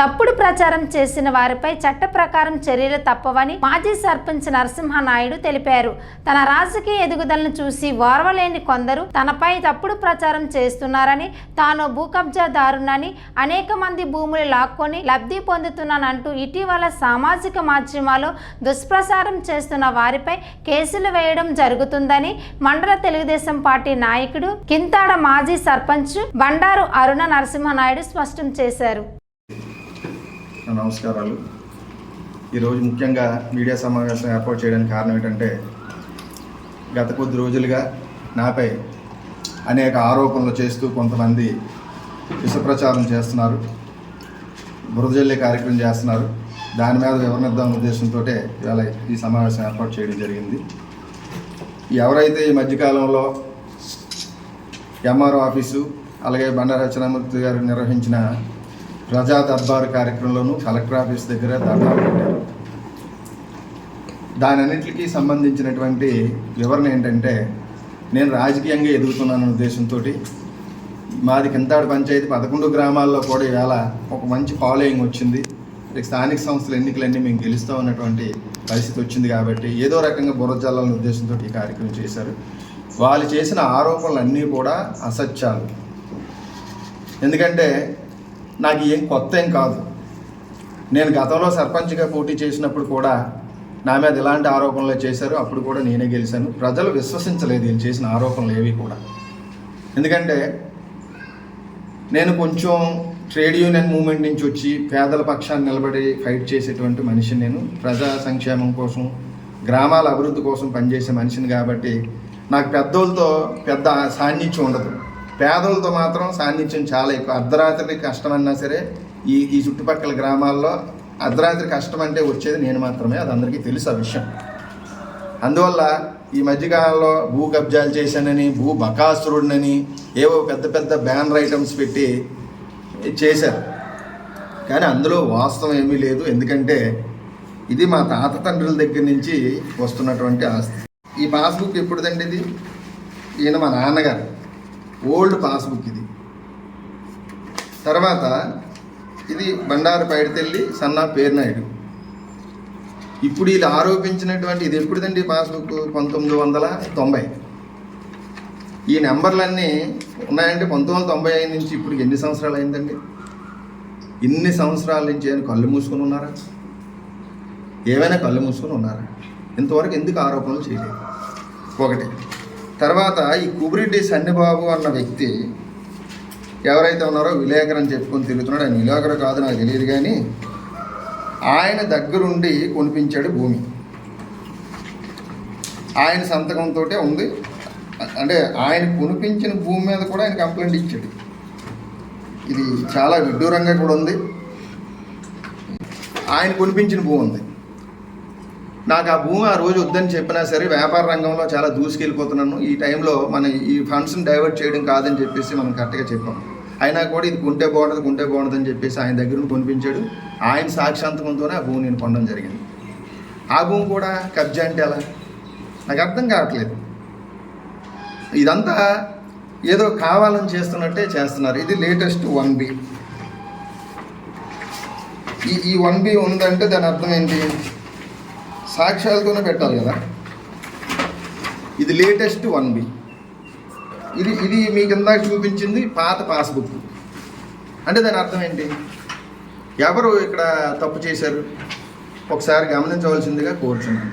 తప్పుడు ప్రచారం చేసిన వారిపై చట్ట ప్రకారం చర్యలు తప్పవని మాజీ సర్పంచ్ నరసింహనాయుడు తెలిపారు. తన రాజకీయ ఎదుగుదలను చూసి ఓర్వలేని కొందరు తనపై తప్పుడు ప్రచారం చేస్తున్నారని తాను భూ కబ్జాదారునని అనేక మంది భూములు లాక్కొని లబ్ధి పొందుతున్నానంటూ ఇటీవల సామాజిక మాధ్యమాల్లో దుష్ప్రచారం చేస్తున్న వారిపై కేసులు వేయడం జరుగుతుందని మండల తెలుగుదేశం పార్టీ నాయకుడు కింతాడ మాజీ సర్పంచ్ బండారు అరుణ నరసింహనాయుడు స్పష్టం చేశారు. నమస్కారాలు. ఈరోజు ముఖ్యంగా మీడియా సమావేశం ఏర్పాటు చేయడానికి కారణం ఏంటంటే గత కొద్ది రోజులుగా నాపై అనేక ఆరోపణలు చేస్తూ కొంతమంది విషప్రచారం చేస్తున్నారు. బురదజల్లే కార్యక్రమం చేస్తున్నారు. దాని మీద వివరణిద్దాం ఉద్దేశంతో ఇవాళ ఈ సమావేశం ఏర్పాటు చేయడం జరిగింది. ఎవరైతే ఈ మధ్యకాలంలో ఎంఆర్ఓ ఆఫీసు అలాగే బండారు రచనామూర్తి గారు నిర్వహించిన ప్రజా దర్బారు కార్యక్రమంలోనూ కలెక్టర్ ఆఫీస్ దగ్గర ధర్నా పెట్టారు. దానన్నింటికి సంబంధించినటువంటి వివరణ ఏంటంటే నేను రాజకీయంగా ఎదుగుతున్నాను ఉద్దేశంతో మాది కింతాడు పంచాయతీ పదకొండు గ్రామాల్లో కూడా ఇవాళ ఒక మంచి ఫాలోయింగ్ వచ్చింది. స్థానిక సంస్థల ఎన్నికలన్నీ మేము గెలుస్తాం అన్నటువంటి పరిస్థితి వచ్చింది కాబట్టి ఏదో రకంగా బుర్ర జల్లాలని ఉద్దేశంతో ఈ కార్యక్రమం చేశారు. వాళ్ళు చేసిన ఆరోపణలు అన్నీ కూడా అసత్యాలు. ఎందుకంటే నాకు ఏం కొత్త ఏం కాదు. నేను గతంలో సర్పంచ్గా పోటీ చేసినప్పుడు కూడా నా మీద ఇలాంటి ఆరోపణలు చేశారు. అప్పుడు కూడా నేనే గెలిచాను. ప్రజలు విశ్వసించలేదు నేను చేసిన ఆరోపణలు ఏవి కూడా. ఎందుకంటే నేను కొంచెం ట్రేడ్ యూనియన్ మూవ్మెంట్ నుంచి వచ్చి పేదల పక్షాన్ని నిలబడి ఫైట్ చేసేటువంటి మనిషిని నేను. ప్రజా సంక్షేమం కోసం గ్రామాల అభివృద్ధి కోసం పనిచేసే మనిషిని కాబట్టి నాకు పెద్దోళ్ళతో పెద్ద సాన్నిధ్యం ఉండదు. పేదలతో మాత్రం సాన్నిధ్యం చాలా ఎక్కువ. అర్ధరాత్రి కష్టం అన్నా సరే ఈ ఈ చుట్టుపక్కల గ్రామాల్లో అర్ధరాత్రి కష్టం అంటే వచ్చేది నేను మాత్రమే. అది అందరికీ తెలుసు ఆ విషయం. అందువల్ల ఈ మధ్యకాలంలో భూ కబ్జాలు చేశానని భూ బకాసురుడినని ఏవో పెద్ద పెద్ద బ్యానర్ ఐటమ్స్ పెట్టి చేశారు. కానీ అందులో వాస్తవం ఏమీ లేదు. ఎందుకంటే ఇది మా తాత తండ్రుల దగ్గర నుంచి వస్తున్నటువంటి ఆస్తి. ఈ పాస్బుక్ ఎప్పుడుదండి ఇది? ఈయన మా నాన్నగారు. ఓల్డ్ పాస్బుక్ ఇది. తర్వాత ఇది బండారు పైడితెల్లి సన్నా పేరునాయుడు ఇప్పుడు వీళ్ళు ఆరోపించినటువంటి ఇది ఎప్పుడుదండి పాస్బుక్ పంతొమ్మిది వందల తొంభై. ఈ నెంబర్లన్నీ ఉన్నాయంటే పంతొమ్మిది వందల తొంభై ఐదు నుంచి ఇప్పుడు ఎన్ని సంవత్సరాలు అయిందండి? ఇన్ని సంవత్సరాల నుంచి ఆయన కళ్ళు మూసుకొని ఉన్నారా? ఏమైనా కళ్ళు మూసుకొని ఉన్నారా? ఇంతవరకు ఎందుకు ఆరోపణలు చేయలేదు? ఒకటి. తర్వాత ఈ కుబిరెడ్డి సన్నిబాబు అన్న వ్యక్తి ఎవరైతే ఉన్నారో విలేకరు అని చెప్పుకొని తిరుగుతున్నాడు. ఆయన విలేకరు కాదు నాకు తెలియదు కానీ ఆయన దగ్గరుండి కొనిపించాడు భూమి. ఆయన సంతకంతో ఉంది. అంటే ఆయన కొనిపించిన భూమి మీద కూడా ఆయన కంప్లైంట్ ఇచ్చాడు. ఇది చాలా విడ్డూరంగా కూడా ఉంది. ఆయన కొనిపించిన భూమి ఉంది. నాకు ఆ భూమి ఆ రోజు వద్దని చెప్పినా సరే వ్యాపార రంగంలో చాలా దూసుకెళ్ళిపోతున్నాను. ఈ టైంలో మన ఈ ఫండ్స్ని డైవర్ట్ చేయడం కాదని చెప్పేసి మనం కరెక్ట్గా చెప్పాం. అయినా కూడా ఇది కొంటే బాగుంటుంది కొంటే బాగుంటుంది అని చెప్పేసి ఆయన దగ్గర కొనిపించాడు. ఆయన సాక్షాంతకంతోనే ఆ భూమి నేను కొనడం జరిగింది. ఆ భూమి కూడా కబ్జా అంటే ఎలా? నాకు అర్థం కావట్లేదు. ఇదంతా ఏదో కావాలని చేస్తున్నట్టే చేస్తున్నారు. ఇది లేటెస్ట్ వన్ బి ఈ ఈ వన్ బి ఉందంటే దాని అర్థం ఏంటి? సాక్ష్యాలతోనే పెట్టాలి కదా. ఇది లేటెస్ట్ వన్ బి ఇది ఇది మీకు ఇందాక చూపించింది పాత పాస్బుక్ అంటే దాని అర్థం ఏంటి? ఎవరు ఇక్కడ తప్పు చేశారు? ఒకసారి గమనించవలసిందిగా కోరుచున్నాను.